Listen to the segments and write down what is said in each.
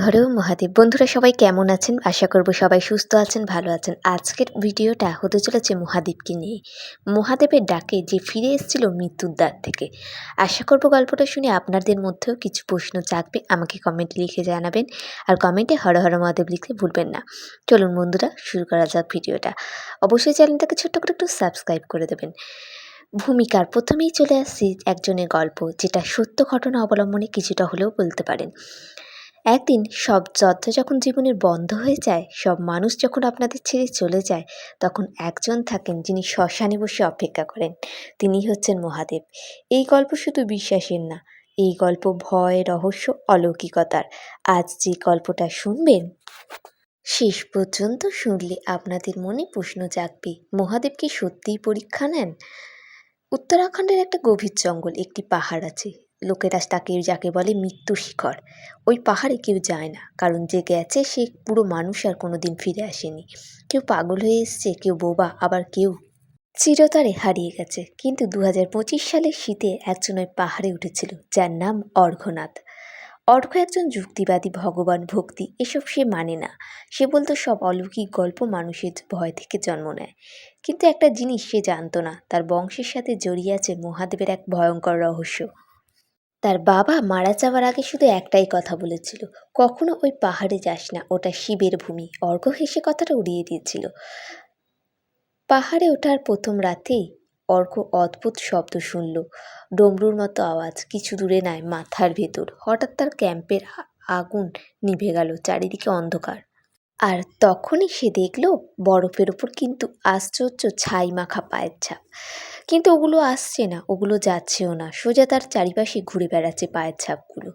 হরে মহাদেব, বন্ধুরা সবাই কেমন আছেন? আশা করব সবাই সুস্থ আছেন, ভালো আছেন। আজকের ভিডিওটা হতে চলেছে মহাদেবকে নিয়ে। মহাদেবের ডাকে যে ফিরে এসেছিল মৃত্যুর দ্বার থেকে। আশা করব গল্পটা শুনে আপনাদের মধ্যেও কিছু প্রশ্ন জাগবে, আমাকে কমেন্টে লিখে জানাবেন। আর কমেন্টে হর হর মহাদেব লিখতে ভুলবেন না। চলুন বন্ধুরা, শুরু করা যাক ভিডিওটা। অবশ্যই চ্যানেলটাকে ছোট্ট করে একটু সাবস্ক্রাইব করে দেবেন। ভূমিকার প্রথমেই চলে আসছি একজনের গল্প, যেটা সত্য ঘটনা অবলম্বনে কিছুটা হলেও বলতে পারেন। একদিন সব যত্ন যখন জীবনের বন্ধ হয়ে যায়, সব মানুষ যখন আপনাদের ছেড়ে চলে যায়, তখন একজন থাকেন যিনি শ্মশানে বসে অপেক্ষা করেন। তিনি হচ্ছেন মহাদেব। এই গল্প শুধু বিশ্বাসের না, এই গল্প ভয়, রহস্য, অলৌকিকতার। আজ যে গল্পটা শুনবেন, শেষ পর্যন্ত শুনলে আপনাদের মনে প্রশ্ন জাগবে, মহাদেব কি সত্যিই পরীক্ষা নেন? উত্তরাখণ্ডের একটা গভীর জঙ্গল, একটি পাহাড় আছে। লোকেরা তাকে যাকে বলে মৃত্যু শিখর। ওই পাহাড়ে কেউ যায় না, কারণ যে গেছে সে পুরো মানুষ আর কোনো দিন ফিরে আসেনি। কেউ পাগল হয়ে এসছে, কেউ বোবা, আবার কেউ চিরতরে হারিয়ে গেছে। কিন্তু দু হাজার পঁচিশ সালের শীতে একজন ওই পাহাড়ে উঠেছিল, যার নাম অর্ঘনাথ অর্ঘ একজন যুক্তিবাদী, ভগবান ভক্তি, এসব সে মানে না। সে বলতো, সব অলৌকিক গল্প মানুষের ভয় থেকে জন্ম নেয়। কিন্তু একটা জিনিস সে জানতো না, তার বংশের সাথে জড়িয়ে আছে মহাদেবের এক ভয়ঙ্কর রহস্য। তার বাবা মারা যাওয়ার আগে শুধু একটাই কথা বলেছিল, কখনো ওই পাহাড়ে যাস না, ওটা শিবের ভূমি। অর্ঘ হেসে কথাটা উড়িয়ে দিয়েছিল। পাহাড়ে ওঠার প্রথম রাতেই অর্ঘ অদ্ভুত শব্দ শুনল। ডমরুর মতো আওয়াজ, কিছু দূরে নাই, মাথার ভেতর। হঠাৎ তার ক্যাম্পের আগুন নিভে গেল, চারিদিকে অন্ধকার। আর তখনই সে দেখল বরফের ওপর কিন্তু আশ্চর্য ছাই মাখা পায়ের ছাপ। কিন্তু ওগুলো আসছে না, ওগুলো যাচ্ছেও না। সোজা তার চারিপাশে ঘুরে বেড়াচ্ছে পায়ের ছাপগুলো।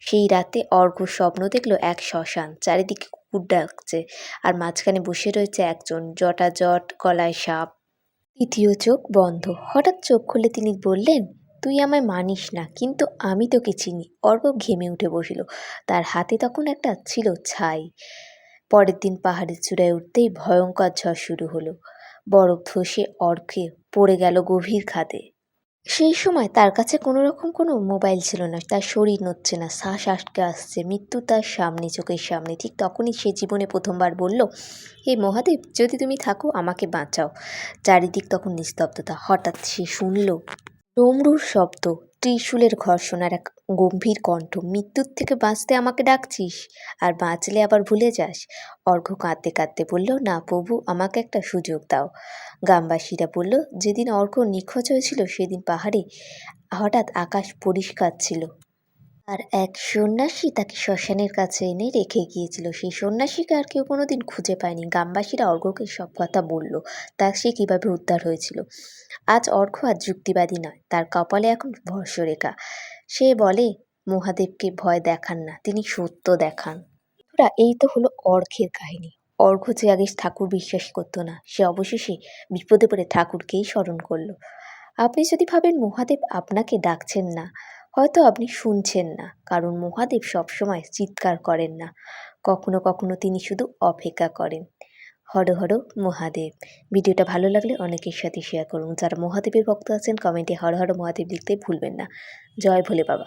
সেই রাতে অর্ঘ স্বপ্ন দেখল এক শ্মশান, চারিদিকে কুকুর ডাকছে আর মাঝখানে বসে রয়েছে একজন। জটা জট গলায় সাপ। তৃতীয় চোখ বন্ধ। হঠাৎ চোখ খুলে তিনি বললেন, তুই আমায় মানিস না, কিন্তু আমি তোকে চিনি। অর্ঘ ঘেমে উঠে বসিল। তার হাতে তখন একটা ছিল ছাই। পরের দিন পাহাড়ের চূড়ায় উঠতেই ভয়ঙ্কর ঝড় শুরু হলো। বরফ ধসে অর্ঘে পড়ে গেল গভীর খাদে। সেই সময় তার কাছে কোনো রকম কোনো মোবাইল ছিল না, তার শরীর নড়ছে না, শ্বাস আটকে আসছে, মৃত্যু তার সামনে, চোখের সামনে। ঠিক তখনই সে জীবনে প্রথমবার বলল, হে মহাদেব, যদি তুমি থাকো, আমাকে বাঁচাও। চারিদিক তখন নিস্তব্ধতা। হঠাৎ সে শুনল, ডমরুর শব্দ। ত্রিশূলের ঘর শোনার এক গম্ভীর কণ্ঠ, মৃত্যুর থেকে বাঁচতে আমাকে ডাকছিস? আর বাঁচলে আবার ভুলে যাস? অর্ঘ কাঁদতে কাঁদতে বলল, না প্রভু, আমাকে একটা সুযোগ দাও। গ্রামবাসীরা বলল, যেদিন অর্ঘ নিখোঁজ হয়েছিল, সেদিন পাহাড়ে হঠাৎ আকাশ পরিষ্কার ছিল। আর এক সন্ন্যাসী তাকে শ্মশানের কাছে এনে রেখে গিয়েছিল। সেই সন্ন্যাসীকে আর কেউ কোনোদিন খুঁজে পায়নি। গ্রামবাসীরা অর্ঘ্যকে সব কথা বলল। তা সে কীভাবে উদ্ধার হয়েছিল? আজ অর্ঘ্য আর যুক্তিবাদী নয়, তার কপালে এখন ভর্ষরেখা সে বলে, মহাদেবকে ভয় দেখান না, তিনি সত্য দেখান। এই তো হলো অর্ঘ্যের কাহিনী। অর্ঘ্য যে আগে ঠাকুর বিশ্বাস করতো না, সে অবশেষে বিপদে পড়ে ঠাকুরকেই স্মরণ করল। আপনি যদি ভাবেন মহাদেব আপনাকে ডাকছেন না হয়তো আপনি শুনছেন না, কারণ মহাদেব সবসময় চিৎকার করেন না। কখনো কখনো তিনি শুধু অপেক্ষা করেন। হর হর মহাদেব। ভিডিওটা ভালো লাগলে অনেকের সাথে শেয়ার করুন। যারা মহাদেবের ভক্ত আছেন কমেন্টে হর হর মহাদেব লিখতে ভুলবেন না। জয় ভোলে বাবা।